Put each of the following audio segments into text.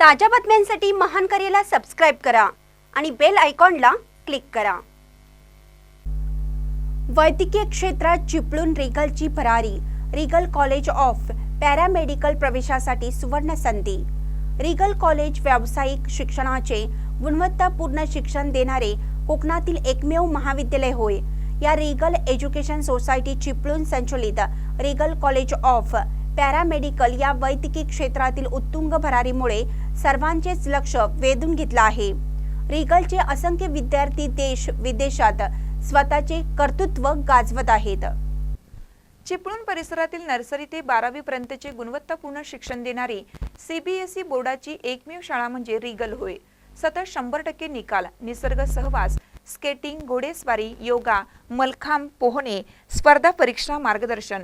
ताज्या बातम्यांसाठी महान करेला सबस्क्राईब करा आणि बेल आयकॉनला क्लिक करा. वैद्यकीय क्षेत्रात चिपळूण रिगलची फरारी रिगल कॉलेज ऑफ पॅरामेडिकल प्रवेशासाठी सुवर्ण संधी. रिगल कॉलेज व्यावसायिक शिक्षणाचे गुणवत्तापूर्ण शिक्षण देणारे कोकणातील एकमेव महाविद्यालय होय. या रिगल एज्युकेशन सोसायटी चिपळूण संचलित रिगल कॉलेज ऑफ पॅरामेडिकल या वैद्यकीय क्षेत्रातील उत्तुंग भरारीमुळे सर्वांचेच लक्ष वेधून घेतलं आहे. रिगलचे असंख्य विद्यार्थी देश विदेशात स्वतःचे कर्तृत्व गाजवत आहेत. चिपळूण परिसरातील नर्सरी ते बारावी पर्यंतचे गुणवत्तापूर्ण शिक्षण देणारी सीबीएसई बोर्डाची एकमेव शाळा म्हणजे रिगल होय. सतत शंभर टक्के निकाल निसर्ग सहवास स्केटिंग घोडेस्वारी योगा मलखांब पोहणे स्पर्धा परीक्षा मार्गदर्शन.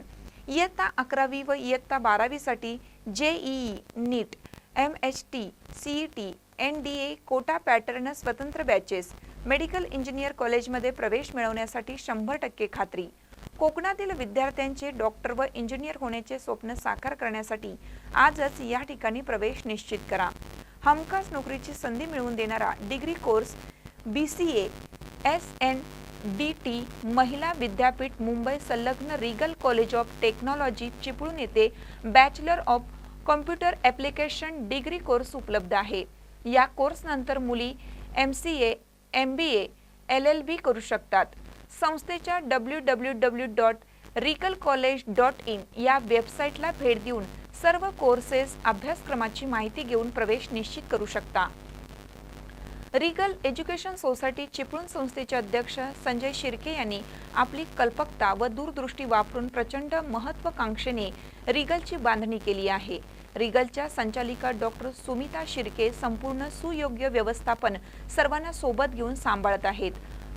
इयत्ता अकरावी व इयत्ता बारावीसाठी JEE NEET M H T C E T N D A Kota pattern स्वतंत्र बॅचेस मेडिकल इंजिनियर कॉलेजमध्ये प्रवेश मिळवण्यासाठी शंभर टक्के खात्री. कोकणातील विद्यार्थ्यांचे डॉक्टर व इंजिनियर होण्याचे स्वप्न साकार करण्यासाठी आजच या ठिकाणी प्रवेश निश्चित करा. हमखास नोकरीची संधी मिळवून देणारा degree course B C A S N D T महिला विद्यापीठ मुंबई संलग्न Regal college of technology Chiplun येथे bachelor of computer application degree course उपलब्ध आहे. या कोर्सनंतर मुली M C A M B A L L B करू शकतात. संस्थेच्या W W W dot regal college dot in या वेबसाईटला भेट देऊन सर्व कोर्सेस अभ्यासक्रमाची माहिती घेऊन प्रवेश निश्चित करू शकता. रिगल एज्युकेशन सोसायटी चिपळूण संस्थेचे अध्यक्ष संजय शिर्के यांनी आपली कल्पकता व दूरदृष्टी वापरून प्रचंड महत्वाकांक्षेने रिगलची बांधणी केली आहे. रिगलच्या संचालिका डॉक्टर सुमिता शिर्के संपूर्ण सुयोग्य व्यवस्थापन सर्वांना सोबत घेऊन सांभाळत आहेत.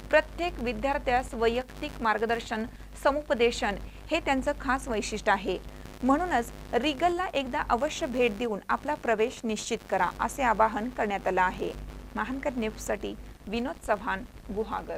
प्रत्येक विद्यार्थ्यास वैयक्तिक मार्गदर्शन समुपदेशन हे त्यांचं खास वैशिष्ट्य आहे. म्हणूनच रिगलला एकदा अवश्य भेट देऊन आपला प्रवेश निश्चित करा असे आवाहन करण्यात आलं आहे. महानकर न्यूजसाठी विनोद चव्हाण गुहागर.